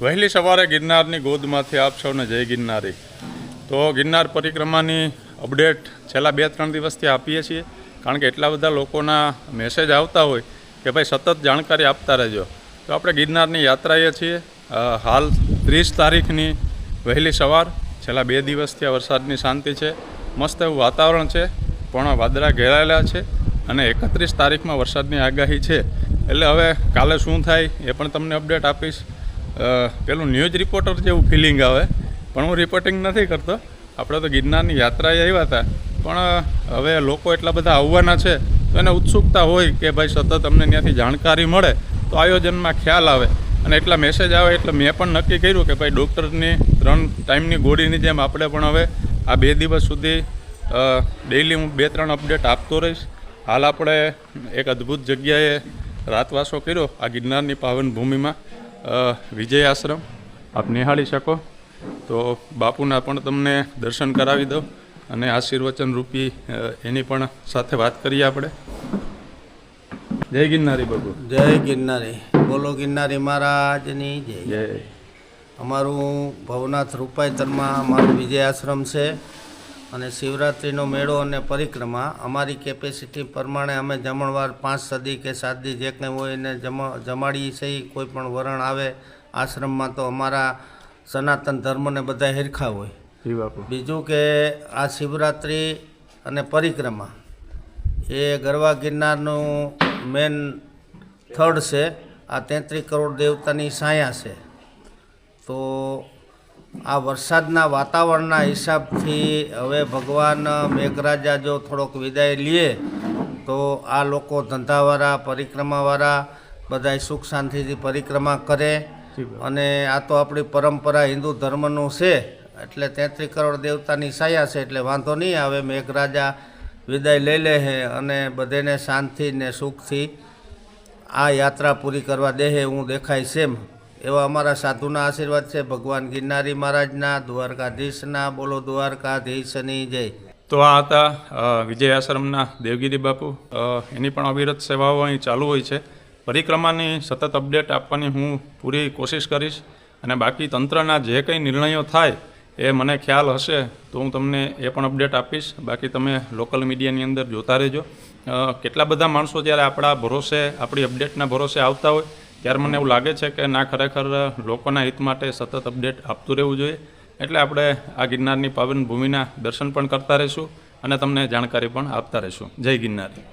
વહેલી સવારે ગિરનારની ગોદમાંથી આપ સૌને જય ગિરનારી. તો ગિરનાર પરિક્રમાની અપડેટ છેલ્લા બે ત્રણ દિવસથી આપીએ છીએ, કારણ કે એટલા બધા લોકોના મેસેજ આવતા હોય કે ભાઈ સતત જાણકારી આપતા રહેજો. તો આપણે ગિરનારની યાત્રાએ છીએ. હાલ ત્રીસ તારીખની વહેલી સવાર, છેલ્લા બે દિવસથી આ વરસાદની શાંતિ છે. મસ્ત એવું વાતાવરણ છે, પણ વાદળા ઘેરાયેલા છે અને એકત્રીસ તારીખમાં વરસાદની આગાહી છે. એટલે હવે કાલે શું થાય એ પણ તમને અપડેટ આપીશ. પેલું ન્યૂઝ રિપોર્ટર જેવું ફિલિંગ આવે. પણ હું રિપોર્ટિંગ નથી કરતો. આપણે તો ગિરનારની યાત્રાએ આવ્યા હતા. પણ હવે લોકો એટલા બધા આવવાના છે, તો એને ઉત્સુકતા હોય કે ભાઈ સતત અમને ત્યાંથી જાણકારી મળે, તો આયોજનમાં ખ્યાલ આવે. અને એટલા મેસેજ આવે, એટલે મેં પણ નક્કી કર્યું કે ભાઈ ડૉક્ટરની ત્રણ ટાઈમની ગોળીની જેમ આપણે પણ હવે આ બે દિવસ સુધી ડેઈલી હું બે ત્રણ અપડેટ આપતો રહીશ. હાલ આપણે એક અદ્ભુત જગ્યાએ રાતવાસો કર્યો, આ ગિરનારની પાવન ભૂમિમાં વિજય આશ્રમ આપ નિહાળી શકો. તો બાપુના પણ તમને દર્શન કરાવી દઉં અને આશીર્વચન રૂપી એની પણ સાથે વાત કરીએ આપણે. જય ગિરનારી બાપુ. જય ગિરનારી. બોલો ગિરનારી મહારાજની જય. જય. અમારું ભવનાથ રૂપાયતરમાં અમારું વિજય આશ્રમ છે. અને શિવરાત્રિનો મેળો અને પરિક્રમા અમારી કેપેસિટી પ્રમાણે અમે જમણવાર પાંચ સદી કે સાત દી જે કંઈ હોય એને જમા જમાડીએ છીએ કોઈ પણ વરણ આવે આશ્રમમાં તો અમારા સનાતન ધર્મને બધા હેરખા હોય. બીજું કે આ શિવરાત્રિ અને પરિક્રમા એ ગરવા ગિરનારનું મેન થર્ડ છે આ તેત્રીસ કરોડ દેવતાની સાયા છે. તો આ વરસાદના વાતાવરણના હિસાબથી હવે ભગવાન મેઘરાજા જો થોડોક વિદાય લે તો આ લોકો ધંધાવાળા પરિક્રમાવાળા બધાય સુખ શાંતિથી પરિક્રમા કરે. અને આ તો આપણી પરંપરા હિન્દુ ધર્મનું છે એટલે તેત્રીસ કરોડ દેવતાની સાયા છે એટલે વાંધો નહીં આવે મેઘરાજા વિદાય લઈ લે છે અને બધેને શાંતિ ને સુખથી આ યાત્રા પૂરી કરવા દે હું દેખાય સેમ. એવા અમારા સાધુના આશીર્વાદ છે. ભગવાન ગિરનારી મહારાજના, દ્વારકાધીશના, બોલો દ્વારકાધીશની જય. તો આ હતા વિજય આશ્રમના દેવગીરી બાપુ. એની પણ અવિરત સેવાઓ અહીં ચાલુ હોય છે. પરિક્રમાની સતત અપડેટ આપવાની હું પૂરી કોશિશ કરીશ અને બાકી તંત્રના જે કંઈ નિર્ણયો થાય એ મને ખ્યાલ હશે તો હું તમને એ પણ અપડેટ આપીશ. બાકી તમે લોકલ મીડિયાની અંદર જોતા રહેજો. કેટલા બધા માણસો જ્યારે આપણા ભરોસે, આપણી અપડેટના ભરોસે આવતા હોય ત્યારે મને એવું લાગે છે કે ના ખરેખર લોકોના હિત માટે સતત અપડેટ આપતું રહેવું જોઈએ. એટલે આપણે આ ગિરનારની પાવન ભૂમિના દર્શન પણ કરતા રહીશું અને તમને જાણકારી પણ આપતા રહીશું. જય ગિરનારી.